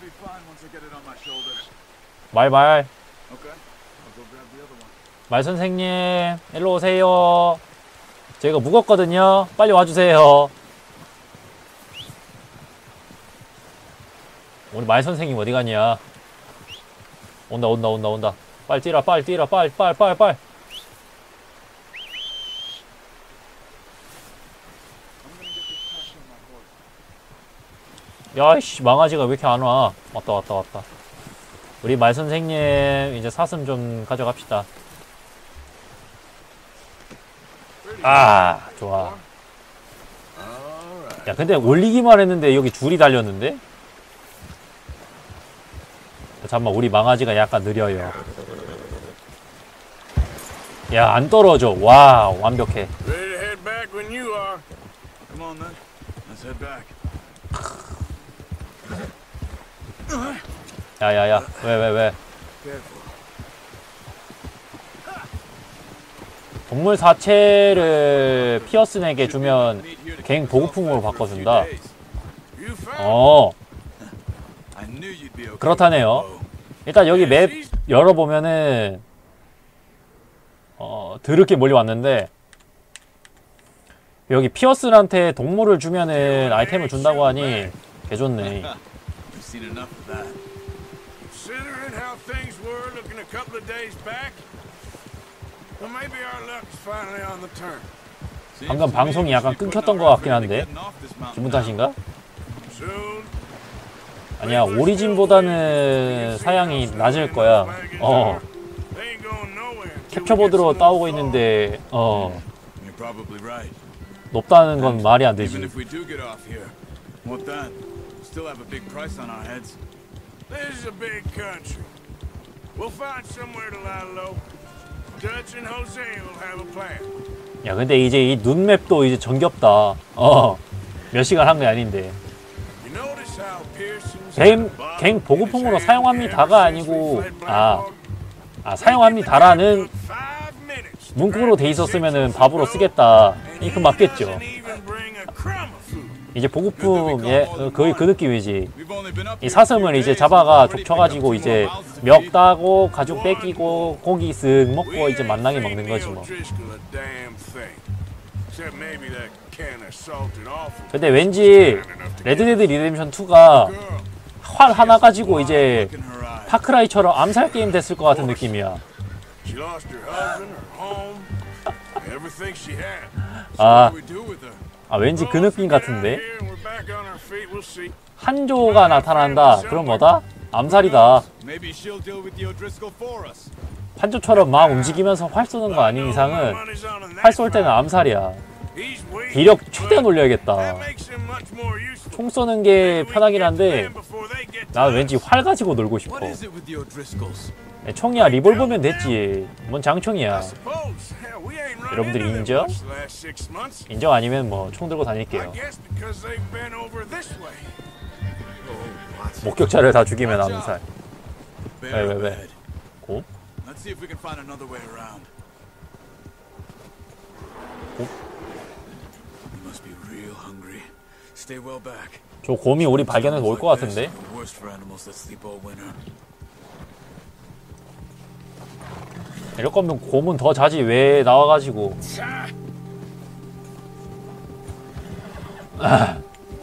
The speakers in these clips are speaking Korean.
be fine once I get it on my shoulders. 말 말. Okay. I'll go grab the other one. 말 선생님, 일로 오세요. 제가 무겁거든요. 빨리 와주세요. 우리 말 선생님 어디 갔냐? 온다, 온다, 온다, 온다. 빨리 뛰라, 빨리 뛰라, 빨리, 빨리, 빨리, 빨리. I'm gonna get this cash on my horse. 야이씨, 망아지가 왜 이렇게 안 와? 왔다, 왔다, 왔다. 우리 말 선생님, 이제 사슴 좀 가져갑시다. 아, 좋아. 야, 근데 올리기만 했는데 여기 줄이 달렸는데? 잠깐만, 우리 망아지가 약간 느려요. 야, 안 떨어져. 와, 완벽해. Ready to head back when you are. Come on then. Let's head back. 야, 야, 야. 왜, 왜, 왜. 동물 사체를 피어슨에게 주면 갱 보급품으로 바꿔준다. 어. 그렇다네요. 일단 여기 맵 열어보면은, 어, 드럽게 멀리 왔는데, 여기 피어슨한테 동물을 주면은 아이템을 준다고 하니, 개좋네. Seen enough of that. Considering how things were looking a couple of days back, well, maybe our luck is finally on the turn. 방금 방송이 약간 끊겼던 것 같긴 한데. getting off this mountain 기분. 탓인가? 아니야, 오리진보다는 사양이 낮을 거야. 어, 캡처보드로 따오고 있는데, 어, You're probably right. 높다는 건 말이 안 되지. Still have a big price on our heads. This is a big country. We'll find somewhere to lie low. Dutch and Jose will have a plan. 야 근데 이제 이 눈맵도 이제 정겹다 어몇 시간 한 게 아닌데 갱, 갱 보급품으로 사용합니다가 아니고 아, 아 사용합니다라는 문구로 돼 있었으면은 밥으로 쓰겠다 이그 맞겠죠 이제 보급품 예 어, 거의 그 느낌이지 이 사슴을 이제. 잡아가 족쳐가지고 이제 멱. 따고 가죽 뺏기고 고기 쓱 먹고 이제 만나게 먹는 거지 뭐 근데 왠지 레드데드 리뎀션 2가 활 하나 가지고 이제. 파크라이처럼 암살 게임 됐을 것 같은 느낌이야. 아, 아 왠지 그 느낌 같은데. 한조가 나타난다. 그럼 뭐다? 암살이다. 한조처럼 막 움직이면서 활 쏘는 거 아닌 이상은 활 쏠 때는 암살이야. 기력 최대한 올려야겠다. 총 쏘는 게 편하긴 한데 us. 왠지 활 가지고 놀고 싶어. 총이야 리볼버면 됐지. 뭔 장총이야. 여러분들 인정? 인정 아니면 뭐 총 들고 다닐게요. 목격자를 다 죽이면 암살. Stay well back. 저 곰이 우리 발견해서 올 것 같은데. 이럴 거면 곰은 더 자지. 왜 나와가지고.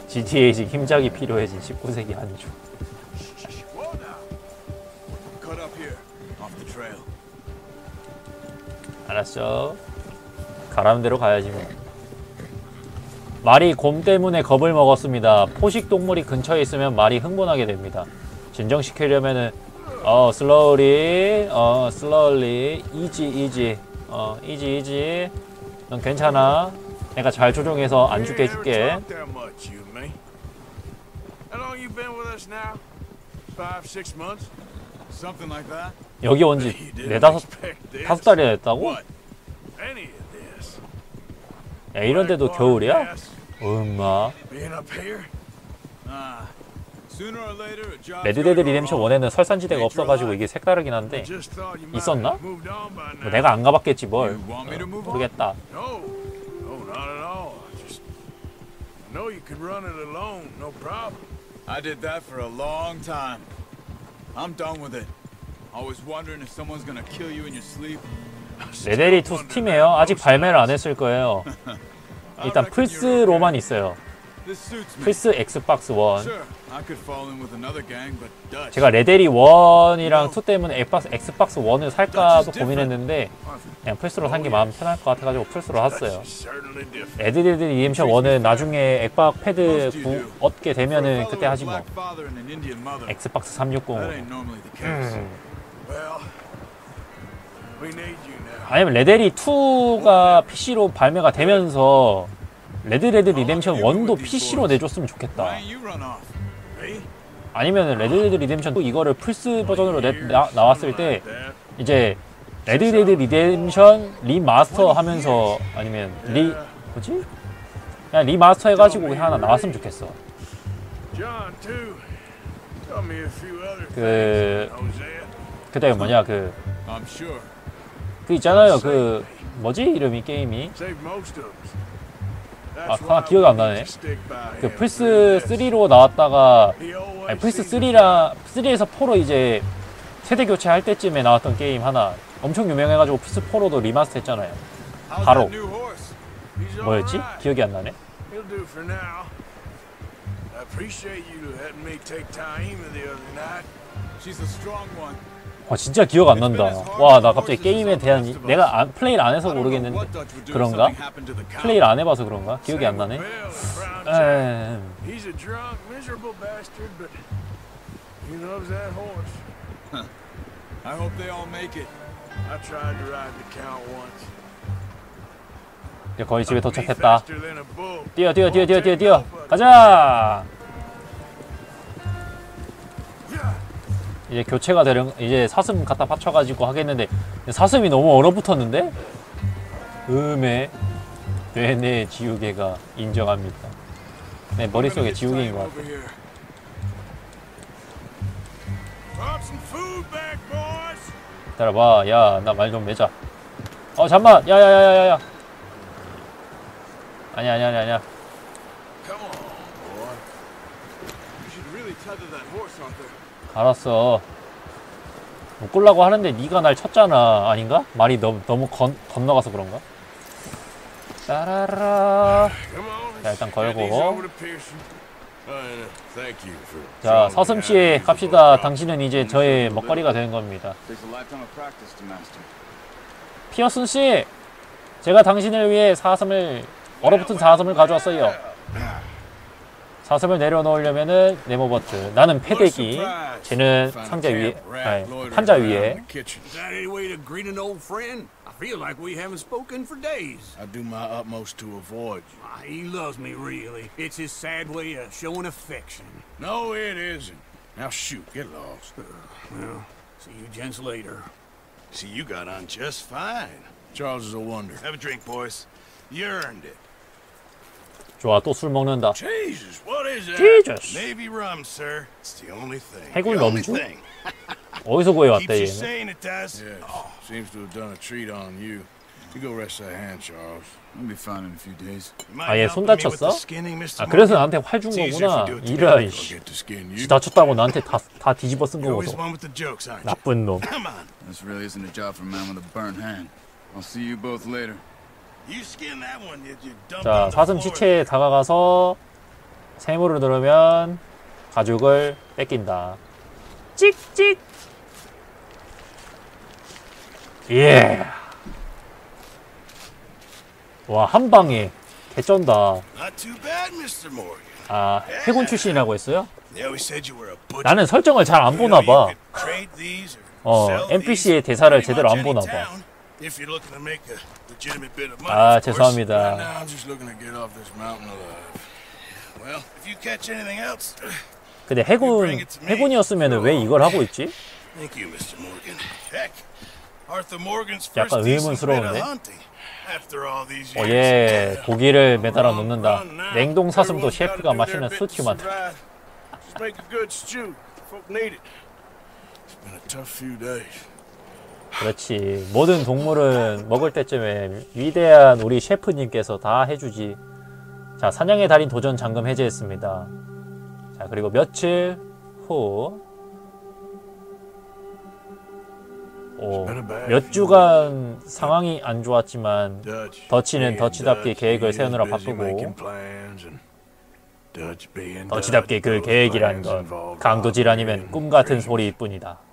GTA 식 힘작이 필요해진 19세기 한주. 알았어. 가라는 대로 가야지 뭐. 말이 곰 때문에 겁을 먹었습니다. 포식 동물이 근처에 있으면 말이 흥분하게 됩니다. 진정시키려면은 어 슬로우리 어 슬로우리 이지 이지 어 이지 이지 넌 괜찮아 내가 잘 조종해서 안 죽게 해줄게. 여기 온지 You didn't 네다섯. 다섯 달이나 됐다고? 야 이런데도 겨울이야? 엄마 레드데드 리뎀션 wrong. 1에는 설산지대가 없어가지고 이게 색다르긴 한데 있었나? 뭐 내가 안 가봤겠지 뭘 on? 모르겠다 No, no, not at all. I Just I know you could run it alone, no problem. I did that for a long time. I'm done with it. Always wondering if someone's gonna kill you in your sleep. 레데리 2 스팀이에요. 아직 발매를 안 했을 거예요. 일단 플스로만 있어요. 플스 엑스박스 1. Sure, I could fall in with another gang, but Dutch. 제가 레데리 1이랑 2 때문에 엑박스, 엑스박스 1을 살까도 고민했는데 그냥 플스로 산 게 마음 편할 것 같아가지고 플스로 샀어요. 레드데드 리뎀션 1은 나중에 엑박 패드 구. 얻게 되면은 그때 하지 뭐. 엑스박스 that 360으로. ain't normally the case. Well, we need you now. 아니면 레데리 2가 PC로 발매가 되면서 레드레드 리뎀션 1도 PC로 내줬으면 좋겠다. 아니면 레드레드 리뎀션 2 이거를 플스 버전으로 내, 나, 나왔을 때 이제 레드레드 리뎀션 리마스터 하면서 아니면 리 뭐지? 그냥 리마스터 해가지고 그냥 하나 나왔으면 좋겠어. 그. 그때 뭐냐 그 그. 있잖아요 그 뭐지 이름이 게임이 아, why 기억이 안 나네. 그 플스 through this. 3로 나왔다가 아니, 플스 seems to 3라 3에서 4로 이제 세대 교체할 때쯤에 나왔던 게임 하나 엄청 유명해가지고 플스 4로도 리마스터 했잖아요. 바로. 뭐였지? 기억이 안 나네. 와 진짜 기억 안 난다. 와 나 갑자기 게임에 대한 이- 내가 안, 플레이를 안 해서 모르겠는데 그런가? 플레이를 안 해봐서 그런가? 기억이 안 나네. 이제 거의 집에 도착했다. 뛰어 뛰어 뛰어 뛰어 뛰어 뛰어 가자. 이제 교체가 되는 이제 사슴 갖다 받쳐가지고 하겠는데 사슴이 너무 얼어붙었는데 음에 뇌내 지우개가 인정합니다. 내 머릿속에 지우개인 것 같아. 기다려봐. 야, 나 말좀 매자. 어, 잠만. 야, 야, 야, 야, 야. 아니야, 아니야, 아니야, 아니야. Come on, boy. You should really tether that horse on there. 알았어. 묶으려고 하는데 네가 날 쳤잖아. 아닌가? 말이 너무 너무 건, 건너가서 그런가? 따라라. 자, 일단 걸고. Uh, 자, showing me 서슴 how 씨 to use the 갑시다. 당신은 이제 저의 먹거리가 되는 겁니다. Takes a lifetime of practice to master. 피어슨 씨, 제가 당신을 위해 사슴을 얼어붙은 사슴을 가져왔어요. 사슴을 내려놓으려면은 네모 버튼. 나는 패대기. 쟤는 상자 위에, 아니, 판자 위에. Kitchen. Is that any way to greet an old friend? I feel like we haven't spoken for days. I do my utmost to avoid you. Ah, he loves me, really. It's his sad way of showing affection. No, it isn't. Now shoot, get lost. Well, see you gents later. See, you got on just fine. Charles is a wonder. Have a drink, boys. You earned it. 좋아, 또 술 먹는다. Jesus, what is that? Jesus. Navy rum, sir. It's the only thing. 해골 the only 넘주? 어디서 구해왔대, 얘는? sane, it does. Yes, seems to have done a treat on you. You go rest that hand, Charles. I'll be fine in a few days. You mind 아, 얘 helping 손 다쳤어? 아, 그래서? 나한테 활 준 거구나. we do it together. 이런, I'll 씨. get to skin you. 지 다쳤다고 나한테 다, 다 뒤집어 쓴 you? 나쁜 놈. Come on. This really isn't a job for a man with a burnt hand. I'll see you both later. 자, 사슴. 시체에 다가가서 세모를 누르면 가죽을 뺏긴다. 찍찍. 예. 와, 한 방에 개쩐다. 아, 해군 출신이라고 했어요? 나는 설정을 잘안 You 보나 know, you 봐. could trade these or 어, NPC의 대사를 제대로 안 보나 any 봐. Legitimate bit of money, 아. 죄송합니다. Right now, I'm just looking to get off this mountain alive. Well, if you catch anything else, 근데 해군 해군이었으면 왜 이걸 하고 있지? thank you, Mr. Morgan. Heck, Arthur Morgan's 약간 first of 의문스러운데? hunting. After all these 어. 예, 고기를 매달아 놓는다. 냉동 사슴도 셰프가 스튜만. survive. Just make a good stew. Folk need it. It's been a tough few days. 그렇지. 모든 동물은 먹을 때쯤에 위대한 우리 셰프님께서 다 해주지. 자, 사냥의 달인 도전 잠금 해제했습니다. 자, 자, 그리고 며칠 후 오, 몇 주간 상황이 안 좋았지만. 더치는 더치답게 계획을 세우느라 바쁘고 더치답게 그 계획이란 건 강도질 아니면 and 꿈 같은 treason. 소리뿐이다.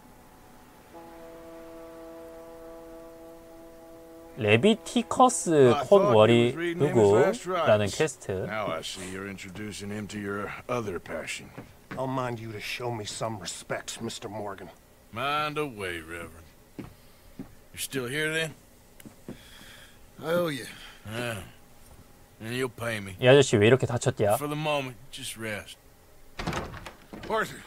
레비티커스 콘월이 누구라는 퀘스트 Now I see you're introducing him to your other passion. I'll mind you to show me some respect, Mr. Morgan. Mind away, Reverend. You're still here then? I owe you. Yeah. And you'll pay me. 이 아저씨 왜 이렇게 다쳤냐? For the moment, just rest. Arthur,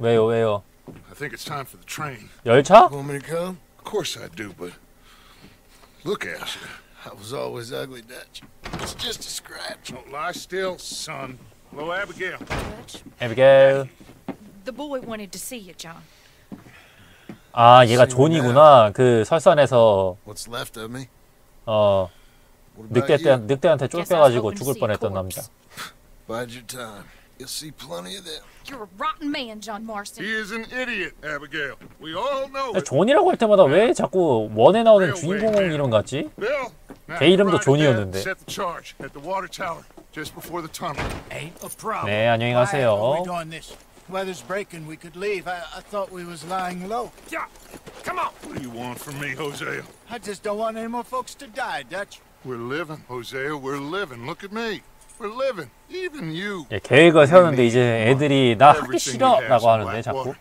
왜요 왜요? I think it's time for the train. 열차? Want me to come? Of course I do, but look at you. I was always ugly, Dutch. It's just a scratch. Don't lie still, son. Hello, Abigail. Dutch, 에비게일 the boy wanted to see you, John. 아 얘가 존이구나 그 설산에서 What's left of me? 어 늑대 때? 늑대한테 쫓겨가지고 죽을 뻔했던. 남자 Bide your time. You'll see plenty of them. You're a rotten man, John He Marston. is an idiot, Abigail. We all know 근데 it. 존이라고 할 때마다 왜 자꾸 원에 나오는 주인공 이름 같지? Bill, now 걔 이름도 you ride 존이었는데. ahead, Set the charge at the water tower just before the tunnel. Ain't a problem. 네 안녕히 Why are we 가세요 doing this? Weather's breaking. We could leave. I, I thought we was lying low. Yeah, come on. What do you want from me, Hosea? I just don't want any more folks to die, Dutch. We're living, Hosea. We're living. Look at me. 예, 계획을 세웠는데 이제 애들이 나 하기 싫어라고 하는데 자꾸 water.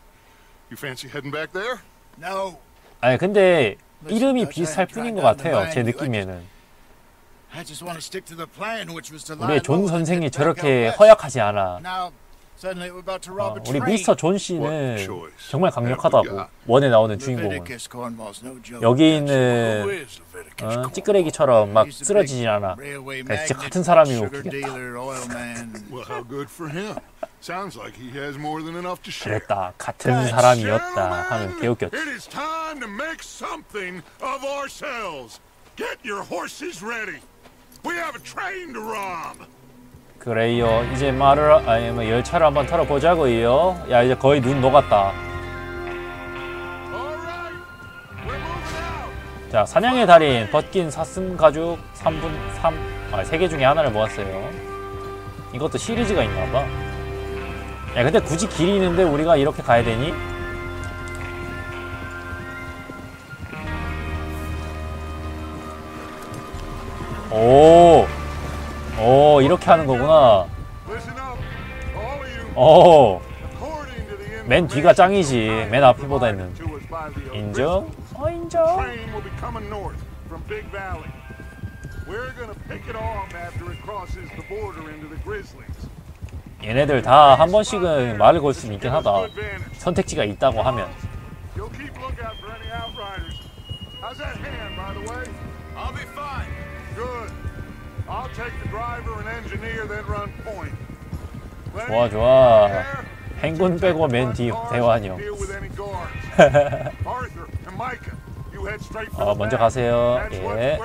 You fancy heading back there? No, 아니 근데 이름이 비슷할 뿐인 것 같아요 제 느낌에는 I just want to stick to the plan, which was to lie 우리의 존 선생이 저렇게. 허약하지 않아 Now, suddenly we're about to 어, rob a 우리 train. 미스터 존 What 씨는 choice 정말 강력하다고? 원에 나오는 주인공은. 여기 Who 있는 어? 찌끄레기처럼 막 쓰러지진 않아 그냥 진짜 같은 sugar 웃기겠다. 그랬다 같은 사람이었다 하면 개웃겼지 It is time to make something of ourselves. Get your horses ready. We have a train to rob. 그래요. 이제 말을 아니 뭐 열차를 한번 털어보자고요. 야 이제 거의 눈 녹았다. 자 사냥의 달인 벗긴 사슴 가죽 3분 3 아, 3개 중에 하나를 모았어요. 이것도 시리즈가 있나봐. 야 근데 굳이 길이 있는데 우리가 이렇게 가야 되니? 오, 오 이렇게 하는 거구나 the 맨 뒤가 짱이지 맨 앞이보다는 인정? 어 인정. 얘네들 다 한 번씩은 말을 걸수 있긴 하다. 선택지가 있다고 하면? I'll be fine. Good. I'll take the driver and engineer, then run point. 좋아 좋아. 행군 빼고 맨뒤 대환이요 Deal with any guards. Arthur and Micah, you head straight for 어, the 먼저. 가세요. 예.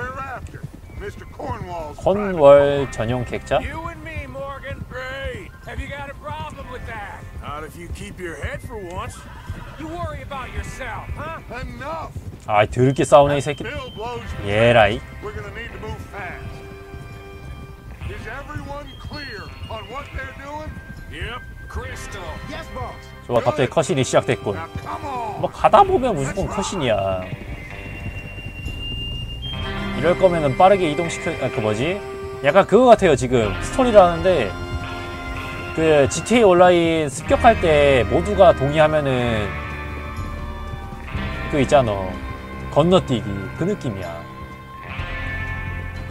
콘월 전용 객자 You and me, Morgan. Great. Have you got a problem with that? Not if you keep your head for once. You worry about yourself, huh? Enough. 아 더럽게 싸우네 이 새끼 얘라이 We're gonna need to move fast. Is everyone clear on what they're doing? Yep. Crystal. Yes, boss. 좋아 갑자기 컷신이 시작됐군. 뭐 가다 보면 무조건 컷신이야 이럴 거면은 빠르게 이동시켜 아, 그 뭐지 약간 그거 같아요 지금 스토리를 하는데 그 GTA 온라인 습격할 때 모두가 동의하면은 그 있잖아 건너뛰기 그 느낌이야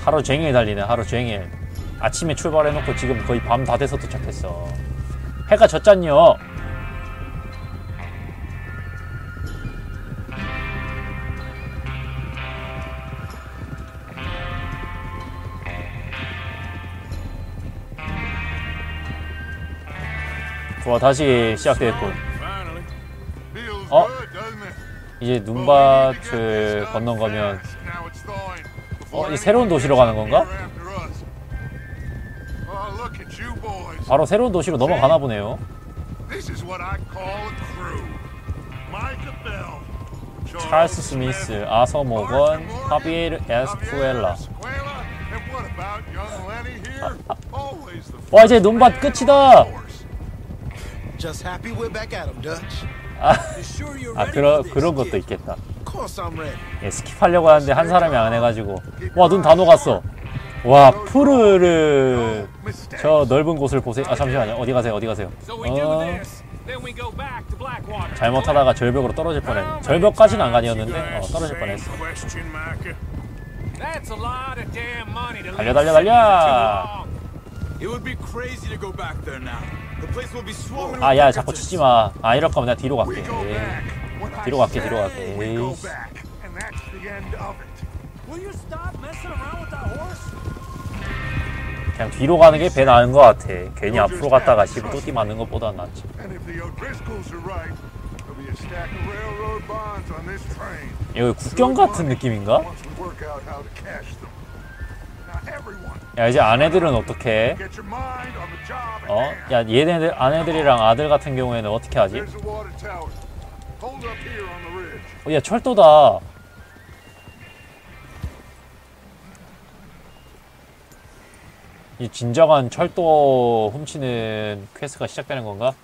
하루 종일 달리네 하루 종일 아침에 출발해놓고 지금 거의 밤 다 돼서 도착했어 해가 졌잖요 좋아 다시 doesn't it? 이제 눈밭을 건넌 거면. 어, 이 새로운 도시로 가는 건가? 바로 새로운 도시로 넘어가나 보네요 This is what I call a crew. Micah Bell. 찰스 스미스, 아서 모건, 하비에르 에스쿠엘라. And what about young Lenny here? Always the 와 이제 논밭 끝이다. Just happy we're back at 'em, Dutch. You sure you're 아 ready 그런 그런 것도? 있겠다. Of course I'm ready. 예, 스킵하려고 하는데 한 사람이 안 해가지고 와 눈 다 녹았어. 와 푸르르. 저 넓은 곳을 보세요. 아 잠시만요. 어디 가세요? 어디 가세요? 어. 잘못하다가 절벽으로 떨어질 뻔했네. 절벽까지는 안 가니었는데 어, 떨어질 뻔했어. 달려, 달려, 달려! 아야 자꾸 brigands. 치지 마. 아 이럴 거면 내가 뒤로 갈게. 에이. 뒤로 갈게, 뒤로 갈게. Will you stop messing around with that horse? 그냥 뒤로 가는 게 배 나은 것 같아. 괜히 앞으로 갔다가 씹 뚜띠 맞는 것보다 낫지. 이거 국경 같은 느낌인가? 야 이제 아내들은 어떻게? 어? 야 얘네들 아내들이랑 아들 같은 경우에는 어떻게 하지? 어, 야 철도다. 이 진정한 철도 훔치는 퀘스트가 시작되는 건가?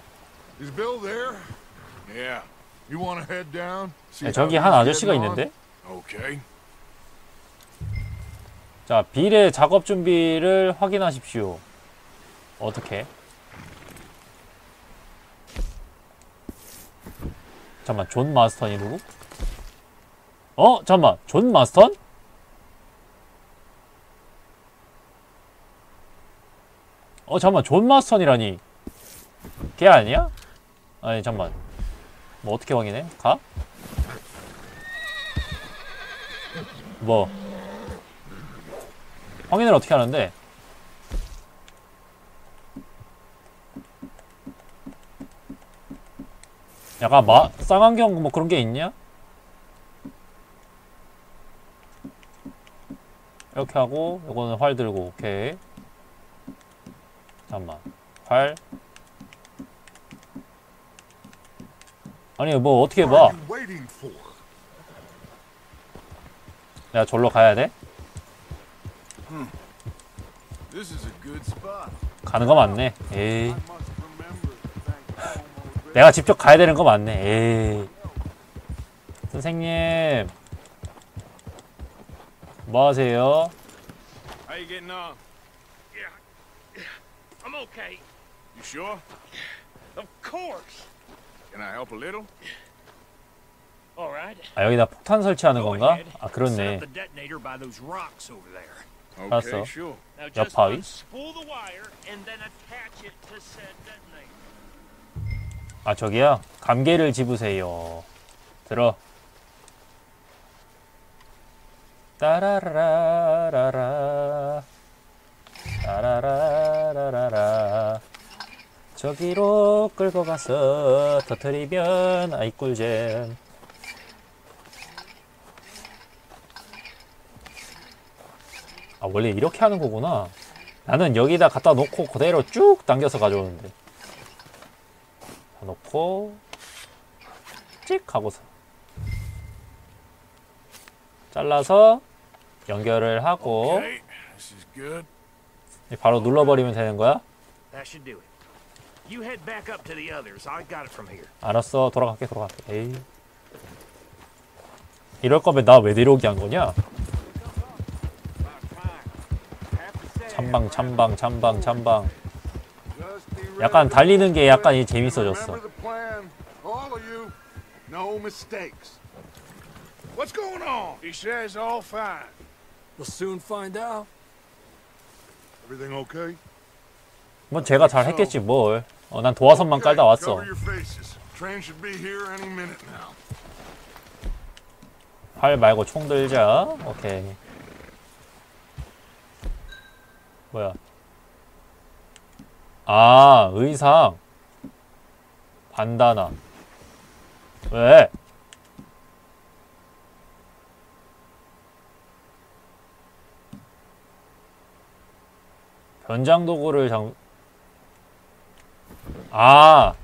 야, 저기 한 아저씨가? 있는데? 자 빌의 작업 준비를 확인하십시오. 어떻게? 잠만 존 마스턴이 누구? 어 잠만 존 마스턴? 어 잠만 존 마스턴이라니 걔 아니야? 아니 잠만 뭐 어떻게 확인해? 가? 뭐 확인을 어떻게 하는데? 약간 마, 쌍안경 뭐 그런 게 있냐? 이렇게 하고 이거는 활 들고 오케이 잠깐만 활 아니 뭐 어떻게 봐? 내가 절로 가야 돼? 가는 거 맞네 에이. 내가 직접 가야 되는 거 맞네. 에이. 선생님. 뭐 하세요? How you getting on? I'm okay. You sure? Of course. Can I help a little? All right. 아, 여기다 폭탄 설치하는 건가? 아, 그렇네. up the detonator by those rocks over there. Okay, That's all. sure. Now just 여파위? unspool the wire and then attach it to said detonator. 아, 저기요. 감개를 집으세요. 들어. 따라라라라. 따라라라라라. 저기로 끌고 가서 터트리면 아이 꿀잼. 아 원래 이렇게 하는 거구나. 나는 여기다 갖다 놓고 그대로 쭉 당겨서 가져오는데. 다 놓고 찍 하고서 잘라서 연결을 하고 good. 바로 눌러버리면 되는 거야? That should do it. You head back up to the others. I got it from here. 알았어 돌아갈게 돌아갈게 에이 이럴 거면 나 왜 내려오게 한 거냐? 참방 참방 참방 참방 약간 달리는 게 약간 이 재밌어졌어 no mistakes. What's going on? He says all fine. We'll soon find out. 뭐 제가 잘 했겠지 뭘 어, 난 도화선만 깔다 왔어. 활 말고 총 들자 오케이 뭐야 아 의상 반다나 왜? 변장 도구를 장... 아